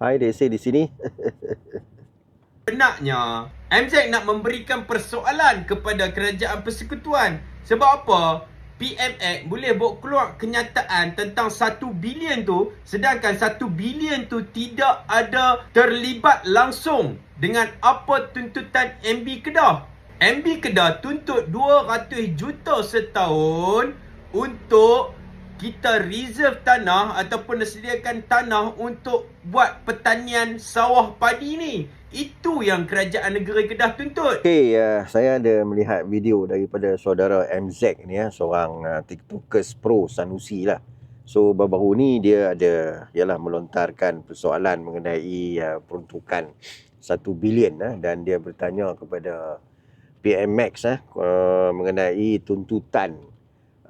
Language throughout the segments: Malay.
Hai, they say di sini. Benarnya, MZ nak memberikan persoalan kepada kerajaan persekutuan. Sebab apa? PMX boleh bawa keluar kenyataan tentang 1 bilion tu sedangkan 1 bilion tu tidak ada terlibat langsung dengan apa tuntutan MB Kedah. MB Kedah tuntut 200 juta setahun untuk kita reserve tanah ataupun sediakan tanah untuk buat pertanian sawah padi ni. Itu yang kerajaan negeri Kedah tuntut. Okey, uh, saya ada melihat video daripada saudara MZ ni ya, seorang uh, TikTokers pro Sanusi lah. So baru-baru ni dia ada ialah melontarkan persoalan mengenai uh, peruntukan 1 bilion uh, dan dia bertanya kepada PMX uh, uh, mengenai tuntutan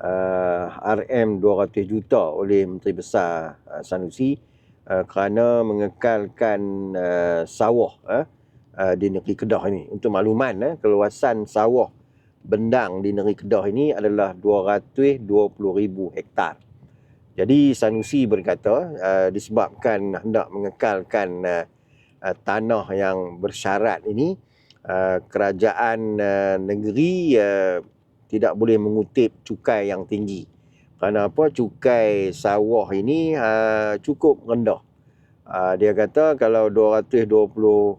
uh, RM 200 juta oleh Menteri Besar uh, Sanusi Uh, kerana mengekalkan uh, sawah uh, uh, di negeri Kedah ini. Untuk makluman, uh, keluasan sawah bendang di negeri Kedah ini adalah 220,000 hektar. Jadi Sanusi berkata uh, disebabkan hendak mengekalkan uh, uh, tanah yang bersyarat ini, uh, kerajaan uh, negeri uh, tidak boleh mengutip cukai yang tinggi. Kerana apa? Cukai sawah ini uh, cukup rendah. Uh, dia kata kalau 220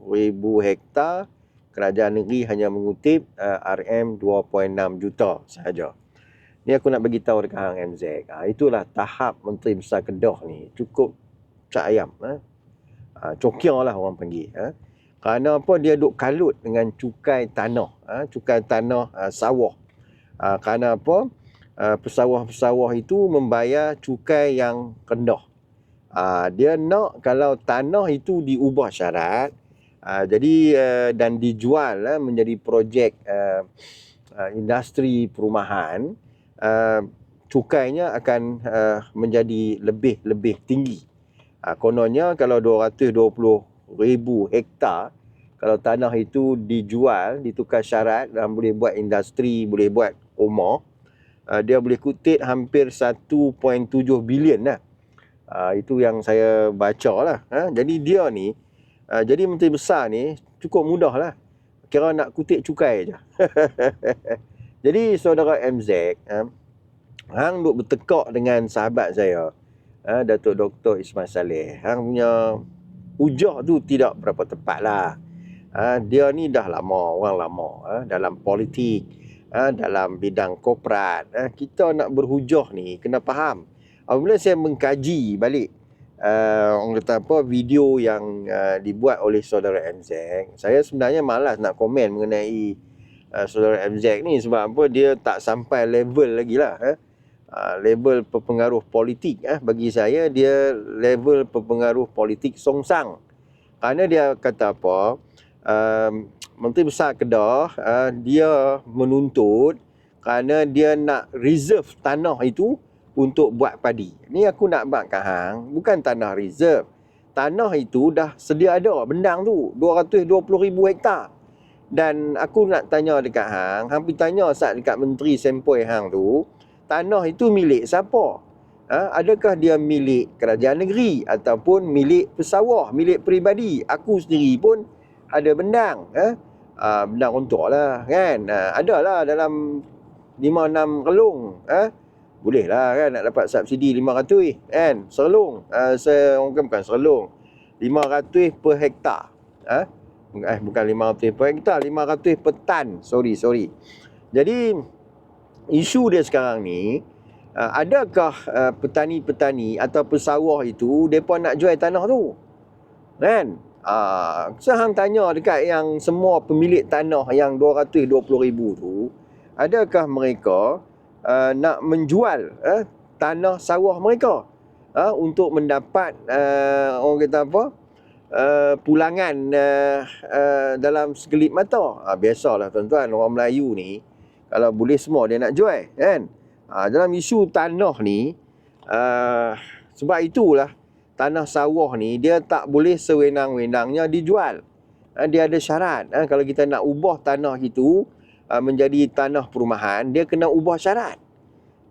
ribu hektar, kerajaan negeri hanya mengutip uh, RM 2.6 juta sahaja. Ni aku nak bagi tahu dekat Hang MZ. Uh, itulah tahap Menteri Besar Kedah ni. Cukup cak ayam. Uh. Uh, cokiang lah orang panggil. Uh. Kerana apa? Dia duk kalut dengan cukai tanah. Uh, cukai tanah uh, sawah. Uh, kerana apa? uh, pesawah-pesawah itu membayar cukai yang rendah. Uh, dia nak kalau tanah itu diubah syarat, uh, jadi uh, dan dijual uh, menjadi projek uh, uh, industri perumahan, uh, cukainya akan uh, menjadi lebih-lebih tinggi. Uh, kononnya kalau 220 ribu hektar, kalau tanah itu dijual, ditukar syarat dan boleh buat industri, boleh buat rumah, uh, dia boleh kutip hampir 1.7 bilion lah. Uh, itu yang saya baca lah. Ha? Jadi dia ni, uh, jadi Menteri Besar ni cukup mudah lah. Kira nak kutip cukai je. jadi saudara MZ, uh, Hang duk bertekak dengan sahabat saya, uh, Datuk Dr. Ismail Saleh. Hang punya ujah tu tidak berapa tepat lah. Uh, dia ni dah lama, orang lama uh, dalam politik ha, dalam bidang korporat ha, kita nak berhujah ni kena faham apabila saya mengkaji balik uh, orang kata apa video yang uh, dibuat oleh saudara MZ saya sebenarnya malas nak komen mengenai uh, saudara MZ ni sebab apa dia tak sampai level lagi lah eh. uh, level pengaruh politik eh. bagi saya dia level pengaruh politik songsang kerana dia kata apa uh, Menteri Besar Kedah uh, dia menuntut kerana dia nak reserve tanah itu untuk buat padi. Ni aku nak buat kat hang, bukan tanah reserve. Tanah itu dah sedia ada bendang tu 220 ribu hektar. Dan aku nak tanya dekat hang, hang pergi tanya saat dekat Menteri Sempoi hang tu, tanah itu milik siapa? Ha? Adakah dia milik kerajaan negeri ataupun milik pesawah, milik peribadi? Aku sendiri pun ada bendang. Ha? Uh, bendang untuk lah kan? Uh, ada lah dalam 5-6 relung eh? boleh lah kan nak dapat subsidi 500 kan? Serelung uh, saya orang kan bukan serelung 500 per hektar eh? eh bukan 500 per hektar 500 per tan. Sorry sorry. Jadi isu dia sekarang ni uh, adakah uh, petani-petani atau pesawah itu mereka nak jual tanah tu? Kan Ah, uh, hang tanya dekat yang semua pemilik tanah yang 220 ribu tu, adakah mereka uh, nak menjual uh, tanah sawah mereka uh, untuk mendapat uh, orang kata apa? Uh, pulangan uh, uh, dalam segelip mata. Uh, biasalah tuan-tuan orang Melayu ni kalau boleh semua dia nak jual kan. Uh, dalam isu tanah ni uh, sebab itulah tanah sawah ni dia tak boleh sewenang-wenangnya dijual. Ha, dia ada syarat. Ha, kalau kita nak ubah tanah itu ha, menjadi tanah perumahan, dia kena ubah syarat.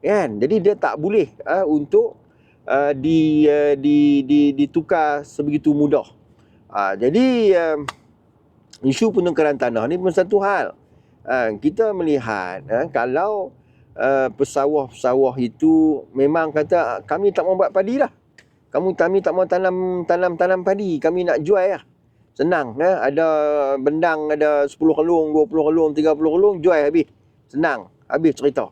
Kan? Jadi dia tak boleh ha, untuk uh, di, uh, di di ditukar sebegitu mudah. Uh, jadi uh, isu penukaran tanah ni pun satu hal. Uh, kita melihat uh, kalau uh, pesawah-pesawah itu memang kata kami tak mau buat padi lah. Kamu kami tak mau tanam tanam tanam padi, kami nak jual lah. Senang eh? ada bendang ada 10 kelung, 20 kelung, 30 kelung jual habis. Senang, habis cerita.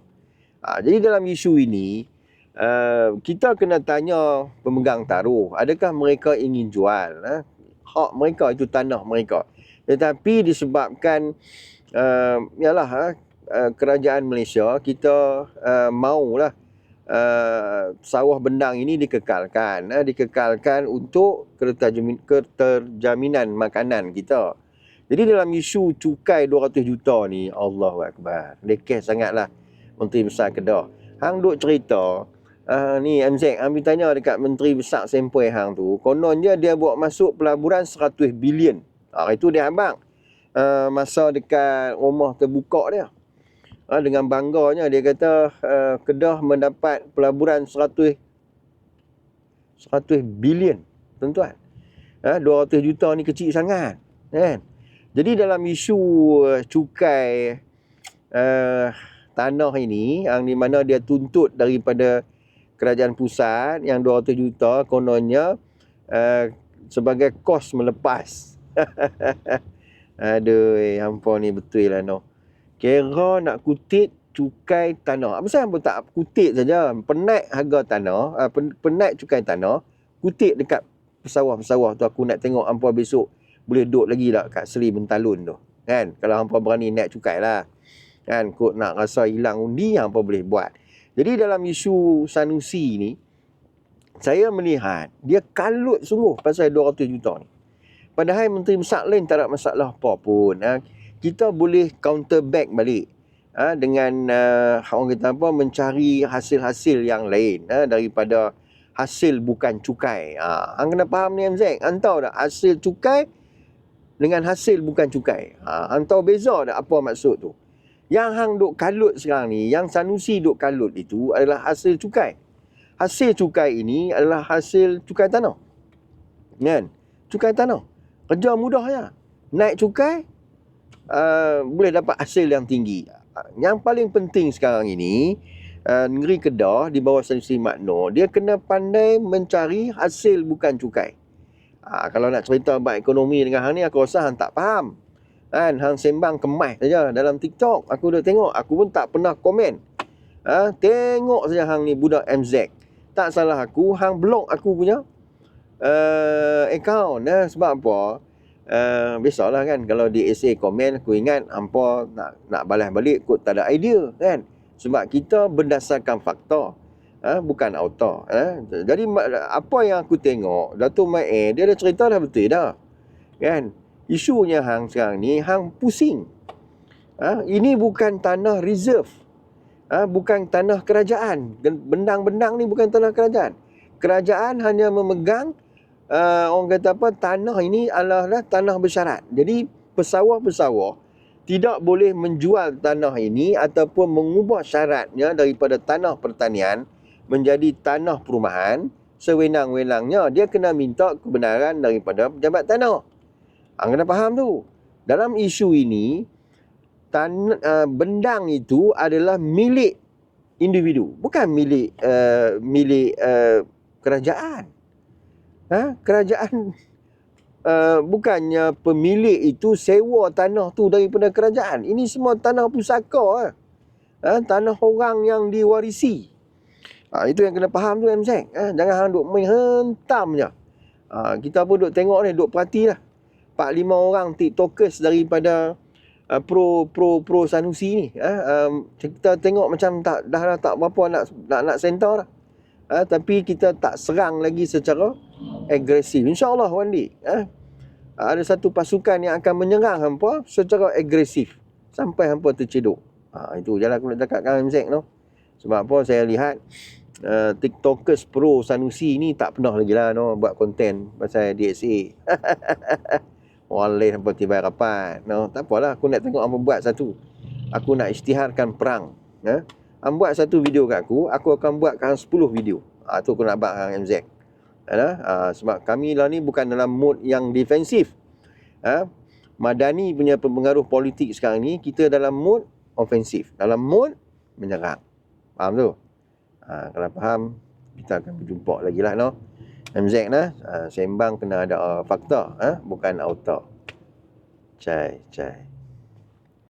Ha, jadi dalam isu ini uh, kita kena tanya pemegang taruh, adakah mereka ingin jual? Eh? Hak mereka itu tanah mereka. Tetapi disebabkan uh, yalah uh, kerajaan Malaysia kita uh, maulah uh, sawah bendang ini dikekalkan uh, dikekalkan untuk keterjamin, keterjaminan makanan kita. Jadi dalam isu cukai 200 juta ni Allahu akbar. Lekeh sangatlah Menteri Besar Kedah. Hang duk cerita uh, ni MZ ambil tanya dekat Menteri Besar Sempoi hang tu. Kononnya dia buat masuk pelaburan 100 bilion. Ah itu dia abang. Uh, masa dekat rumah terbuka dia. Uh, dengan bangganya dia kata uh, Kedah mendapat pelaburan 100 100 bilion tuan-tuan. Uh, 200 juta ni kecil sangat. Kan? Jadi dalam isu uh, cukai uh, tanah ini yang di mana dia tuntut daripada kerajaan pusat yang 200 juta kononnya uh, sebagai kos melepas. Aduh, hampa ni betul lah no. Kira nak kutip cukai tanah. Apa sebab tak kutip saja? Penat harga tanah, uh, penat cukai tanah, kutip dekat pesawah-pesawah tu aku nak tengok hampa besok boleh duduk lagi tak kat Seri Bentalun tu. Kan? Kalau hampa berani naik cukai lah. Kan? Kut nak rasa hilang undi, hampa boleh buat. Jadi dalam isu Sanusi ni, saya melihat dia kalut sungguh pasal 200 juta ni. Padahal Menteri Besar lain tak ada masalah apa pun. Ha? Kita boleh counter back balik. Ha? Dengan uh, orang kata apa, mencari hasil-hasil yang lain. Ha? Daripada hasil bukan cukai. Ha? Hang kena faham ni MZ. Hang tak hasil cukai dengan hasil bukan cukai. Ha, hang tahu beza tak apa maksud tu? Yang hang duk kalut sekarang ni, yang Sanusi duk kalut itu adalah hasil cukai. Hasil cukai ini adalah hasil cukai tanah. Kan? Cukai tanah. Kerja mudah ya. Naik cukai, uh, boleh dapat hasil yang tinggi. Yang paling penting sekarang ini, uh, negeri Kedah di bawah Sanusi Makno, dia kena pandai mencari hasil bukan cukai. Ha, kalau nak cerita bab ekonomi dengan hang ni aku rasa hang tak faham. Kan hang sembang kemas saja dalam TikTok. Aku dah tengok, aku pun tak pernah komen. Ha, tengok saja hang ni budak MZ. Tak salah aku, hang blok aku punya uh, account eh, sebab apa? Uh, biasalah kan kalau di essay komen aku ingat hampa nak nak balas balik kot tak ada idea kan. Sebab kita berdasarkan fakta. Ha, bukan auto ha. jadi apa yang aku tengok Datuk Mae dia ada cerita dah betul dah kan. Isunya hang sekarang ni hang pusing. Ha, ini bukan tanah reserve. Ha, bukan tanah kerajaan. Bendang-bendang ni bukan tanah kerajaan. Kerajaan hanya memegang uh, orang kata apa tanah ini adalah tanah bersyarat jadi pesawah-pesawah tidak boleh menjual tanah ini ataupun mengubah syaratnya daripada tanah pertanian menjadi tanah perumahan, sewenang-wenangnya dia kena minta kebenaran daripada pejabat tanah. Hang kena faham tu. Dalam isu ini, tan uh, bendang itu adalah milik individu, bukan milik uh, milik uh, kerajaan. Ha? Kerajaan uh, bukannya pemilik itu sewa tanah tu daripada kerajaan. Ini semua tanah pusaka. Ha? Tanah orang yang diwarisi. Ha, itu yang kena faham tu MZ. Ha, jangan hang duk main hentam je. Ha, kita pun duk tengok ni, duk perhati lah. 4-5 orang tiktokers daripada uh, pro pro pro Sanusi ni. Ha, um, kita tengok macam tak dah, dah tak berapa nak nak, nak center lah. Ha, tapi kita tak serang lagi secara agresif. InsyaAllah one day. Ha, ada satu pasukan yang akan menyerang hampa secara agresif. Sampai hampa terceduk. Ha, itu je lah aku nak cakap dengan MZ tu. Sebab apa saya lihat uh, TikTokers pro Sanusi ni tak pernah lagi lah no, buat konten pasal DSA. Lain apa tiba rapat. No, tak apalah aku nak tengok apa buat satu. Aku nak isytiharkan perang. Ya? Am buat satu video kat aku, aku akan buat kan 10 video. Ha, tu aku nak abang dengan MZ. Ha, ha, sebab kami lah ni bukan dalam mood yang defensif. Ha, Madani punya pengaruh politik sekarang ni, kita dalam mood ofensif. Dalam mood menyerang. Faham tu? Ha, kalau faham, kita akan berjumpa lagi lah. No? MZ lah, ha, sembang kena ada uh, fakta. Ha? Bukan auto. Cai, cai.